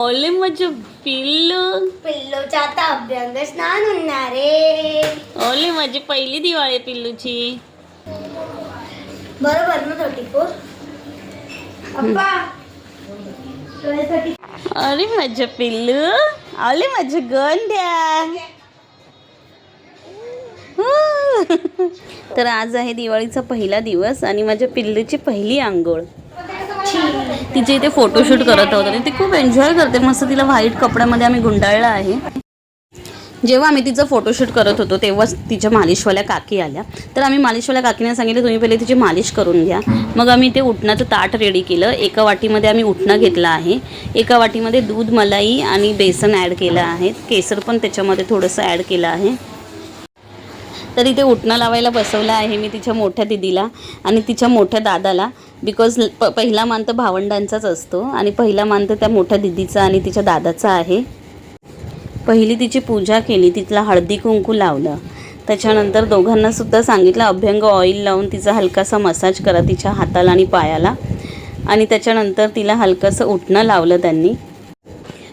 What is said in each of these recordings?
ओले माझं पिल्लू पिल्लोचा आता अभ्यंग स्नान होणार रे ओले माझी पहिली दिवाळी आहे पिल्लूची बरोबर ना थर्टी फोर अप्पा तुझ्यासाठी अरे माझं पिल्लू आले माझं गंड्या हू. तर आज आहे दिवाळीचा पहिला दिवस आणि माझ्या पिल्लूची पहिली आंघोळ. तिचे इथे फोटोशूट करत होतं. आणि ती खूप एन्जॉय करते. मस्त तिला व्हाईट कपड्यामध्ये आम्ही गुंडाळलं आहे. जेव्हा आम्ही तिचं फोटोशूट करत होतो तेव्हाच तिच्या मालिशवाल्या काकी आल्या. तर आम्ही मालिशवाल्या काकीने सांगितलं तुम्ही पहिले तिची मालिश करून घ्या. मग आम्ही ते उठणाचं ताट रेडी केलं. एका वाटीमध्ये आम्ही उठणं घेतलं आहे. एका वाटीमध्ये दूध मलाई आणि बेसन ॲड केलं आहे. केसर पण त्याच्यामध्ये थोडंसं ॲड केलं आहे. तर इथे उठणं लावायला बसवलं आहे मी तिच्या मोठ्या दिदीला आणि तिच्या मोठ्या दादाला. बिकॉज प पहिला मान तर भावंडांचाच असतो आणि पहिला मान तर त्या मोठ्या दिदीचा आणि तिच्या दादाचा आहे. पहिली तिची पूजा केली तिथला हळदी कुंकू लावलं. त्याच्यानंतर दोघांना सुद्धा सांगितलं अभ्यंग ऑइल लावून तिचा हलकासा मसाज करा तिच्या हाताला आणि पायाला. आणि त्याच्यानंतर तिला हलकंसं उठणं लावलं त्यांनी.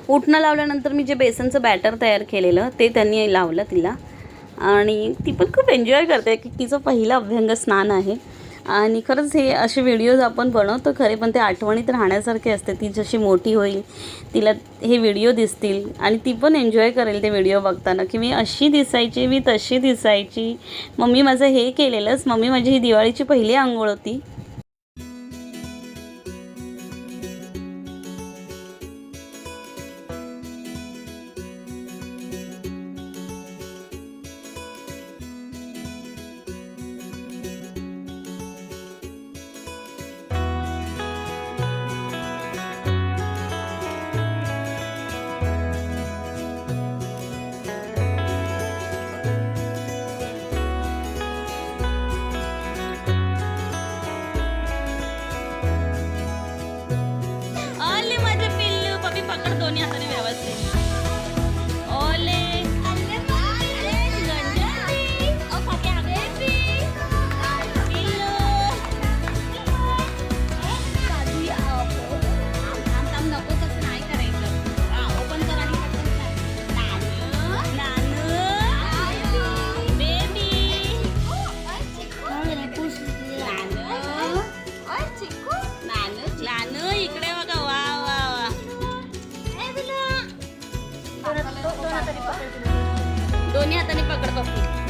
उठणं लावल्यानंतर मी जे बेसनचं बॅटर तयार केलेलं ते त्यांनी लावलं तिला. आणि ती पण खूप एन्जॉय करते की तिचं पहिलं अभ्यंग स्नान आहे. आणि खरंच हे असे व्हिडिओज आपण बनवतो खरे पण ते आठवणीत राहण्यासारखे असते. ती जशी मोठी होईल तिला हे व्हिडिओ दिसतील. आणि ती पण एन्जॉय करेल ते व्हिडिओ बघताना की मी अशी दिसायची मी तशी दिसायची. मम्मी माझं हे केलेलंच. मम्मी माझी ही दिवाळीची पहिली आंघोळ होती. दोन्ही हाताने पकड पप्पी